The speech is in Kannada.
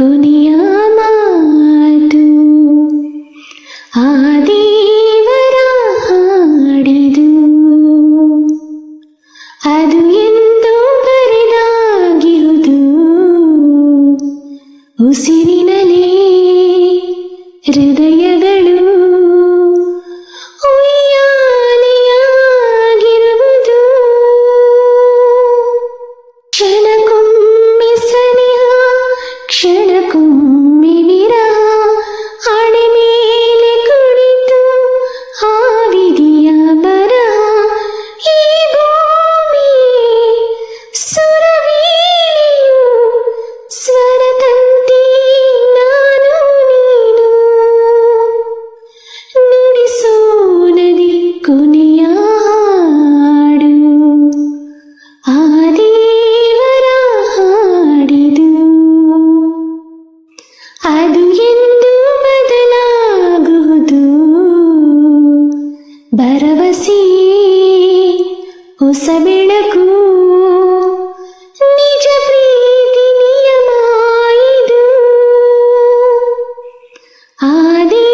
ಕೊನೆಯ ಮಾತು ಆ ದೇವರ ಹಾಡಿದು ಅದು ಎಂದು ಬರೆದಾಗಿರುವುದು ಉಸಿರಿನಲೇ ಹೃದಯಗಳು. ಉಯ್ಯಾಲೆಯಾಗಿರುವುದು ಕ್ಷಣ இருக்கும். ಬರವಸಿ ಹೊಸ ಬೆಳಕು ನಿಜ ಪ್ರೀತಿ ನಿಯಮ ಇದು ಆದಿ